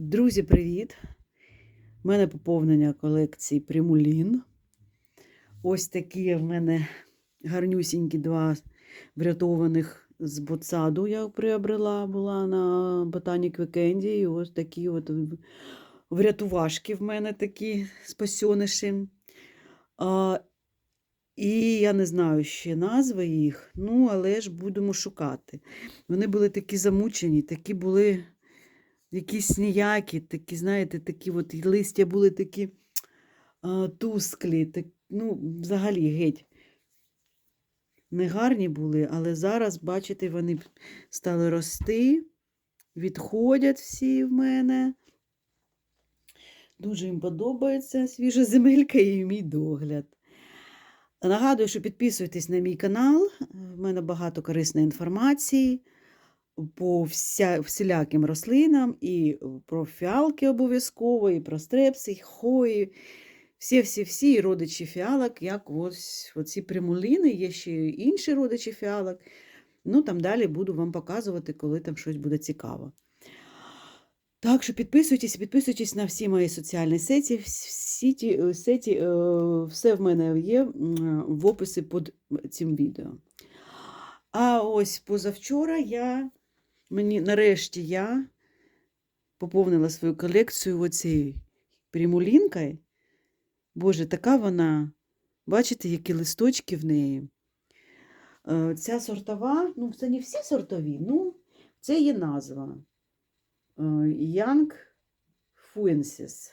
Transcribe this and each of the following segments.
Друзі, привіт! У мене поповнення колекції Примулін. Ось такі в мене гарнюсінькі два врятованих з ботсаду я приобрела, була на Ботанік Вікенді. І ось такі от врятувашки в мене такі спасьониші. А, і я не знаю ще назви їх, ну, але ж будемо шукати. Вони були такі замучені, такі були якісь ніякі, такі, знаєте, такі от листя були такі а, тусклі, так, ну, взагалі геть. Негарні були, але зараз, бачите, вони стали рости, відходять всі в мене. Дуже їм подобається свіжа земелька і мій догляд. Нагадую, що підписуйтесь на мій канал. В мене багато корисної інформації по вся, всіляким рослинам, і про фіалки обов'язково, і про стрепси, і хої. Всі-всі-всі родичі фіалок, як ось оці примуліни, є ще інші родичі фіалок. Ну, там далі буду вам показувати, коли там щось буде цікаво. Так що підписуйтесь, підписуйтесь на всі мої соціальні сеті. Всі ті, сеті е, все в мене є в описі під цим відео. А ось позавчора я, мені нарешті я поповнила свою колекцію оцією примулінкою. Боже, така вона, бачите, які листочки в неї. Е, Ця сортова, ну, це не всі сортові, ну, це є назва. Young Fuensis.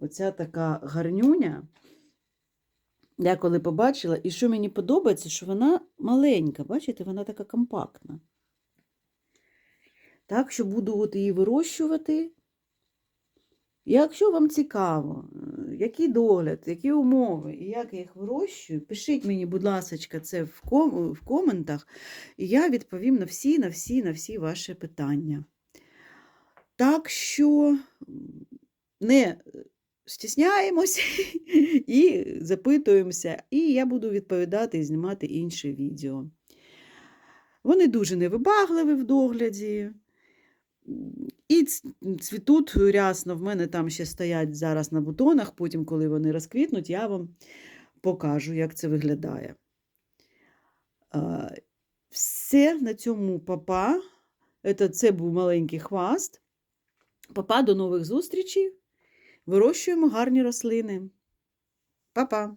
Оця така гарнюня. Я коли побачила, і що мені подобається, що вона маленька, бачите, вона така компактна. Так що буду от її вирощувати. Якщо вам цікаво, який догляд, які умови і як я їх вирощую, пишіть мені, будь ласка, це в, ком в коментах, і я відповім на всі, на всі, на всі ваші питання. Так що не стісняємося і запитуємося, і я буду відповідати і знімати інші відео. Вони дуже невибагливі в догляді. І цвітуть рясно, в мене там ще стоять зараз на бутонах, потім, коли вони розквітнуть, я вам покажу, як це виглядає. Все на цьому папа. Це був маленький хваст. Папа, до нових зустрічей. Вирощуємо гарні рослини. Па-па!